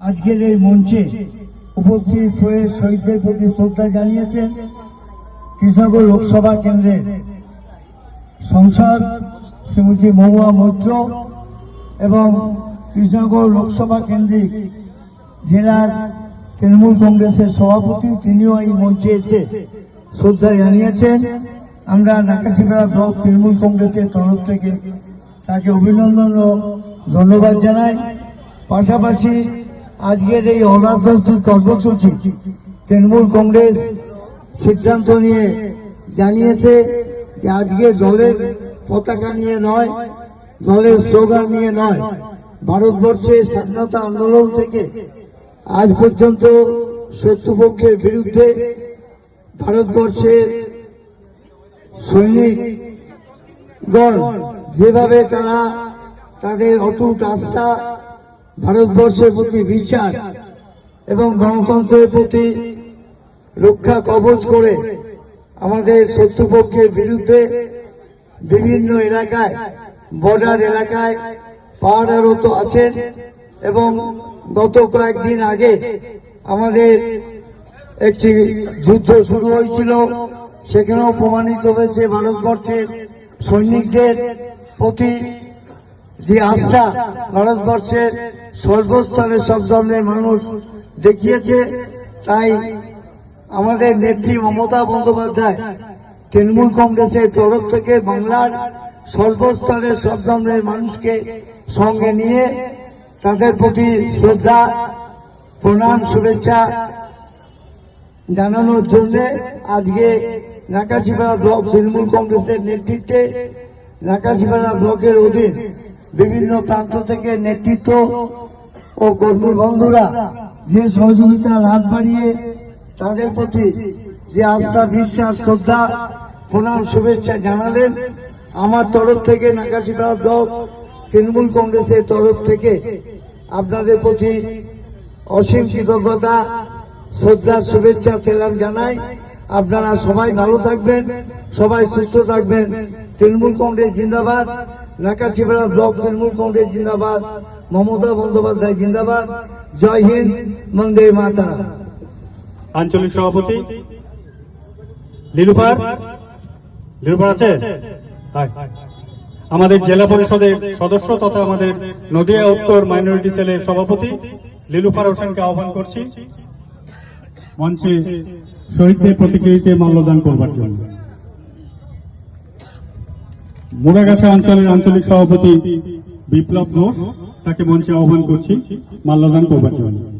আজকের এই মঞ্চে উপস্থিত হয়ে শহীদদের প্রতি শ্রদ্ধা জানিয়েছেন কৃষ্ণগর লোকসভা কেন্দ্রের সংসদ শ্রীমতী মহুয়া মৈত্র এবং কৃষ্ণগর লোকসভা কেন্দ্রিক জেলার তৃণমূল কংগ্রেসের সভাপতি, তিনিও এই মঞ্চে এসে শ্রদ্ধা জানিয়েছেন। আমরা নাকাশিপাড়া ব্লক তৃণমূল কংগ্রেসের তরফ থেকে তাকে অভিনন্দন ও ধন্যবাদ জানাই। পাশাপাশি আজকের এই অনাথ কর্মসূচি তৃণমূল কংগ্রেস সিদ্ধান্ত নিয়ে জানিয়েছে যে আজকে দলের পতাকা নিয়ে নয়, দলের স্লোগান নিয়ে নয়। ভারতবর্ষের স্বাধীনতা আন্দোলন থেকে আজ পর্যন্ত শত্রুপক্ষের বিরুদ্ধে ভারতবর্ষের সৈনিকগণ যেভাবে তারা তাদের অটুট আস্থা ভারতবর্ষের প্রতি বিচার এবং গণতন্ত্রের প্রতি রক্ষা কবচ করে আমাদের শত্রুপক্ষের বিরুদ্ধে বিভিন্ন এলাকায় বর্ডার এলাকায় পাহাড়ারত আছেন এবং গত কয়েকদিন আগে আমাদের একটি যুদ্ধ শুরু হয়েছিল। সেখানেও প্রমাণিত হয়েছে ভারতবর্ষের সৈনিকদের প্রতি যে আস্থা ভারতবর্ষের সর্বস্তরে সব ধরনের মানুষ দেখিয়েছে, তাই আমাদের নেত্রী মমতা বন্দ্যোপাধ্যায় তৃণমূল কংগ্রেসের তরফ থেকে বাংলার সর্বস্তরের সব ধরনের মানুষকে সঙ্গে নিয়ে তাদের প্রতি শ্রদ্ধা, প্রণাম, শুভেচ্ছা জানানোর জন্য আজকে নাকাশিপাড়া ব্লক তৃণমূল কংগ্রেসের নেতৃত্বে নাকাশিপাড়া ব্লকের অধীন বিভিন্ন প্রান্ত থেকে নেতৃত্ব ও কর্মী বন্ধুরা যে সহযোগিতার হাত বাড়িয়ে তাদের প্রতি যে আস্থা, বিশ্বাস, শ্রদ্ধা, প্রণাম, শুভেচ্ছা জানালেন, আমার তরফ থেকে নাকাশিপাড়া ব্লক তৃণমূল কংগ্রেসের তরফ থেকে আপনাদের প্রতি অসীম কৃতজ্ঞতা, শ্রদ্ধা, শুভেচ্ছা সেলাম জানাই। আপনারা সবাই ভালো থাকবেন, সবাই সুস্থ থাকবেন। তৃণমূল কংগ্রেস জিন্দাবাদ। নাকাছিপাড়া ব্লক তৃণমূল কংগ্রেস জিন্দাবাদ, মমতা বন্দ্যোপাধ্যায় জিন্দাবাদ, জয় হিন্দ, বন্দে মাতারা আঞ্চলিক সভাপতি, লিলুপার লিলুপার আছে? আমাদের জেলা পরিষদের সদস্য তথা আমাদের নদিয়া উত্তর মাইনরিটি সেলের সভাপতি লিলুফার হোসেনকে আহ্বান করছি। মঞ্চে শহীদদের প্রতিকৃতিতে মাল্যদান করবার জন্য। মোড়াগাছা অঞ্চলের আঞ্চলিক সভাপতি বিপ্লব ঘোষ তাকে মঞ্চে আহ্বান করছি। মাল্যদান করবার জন্য।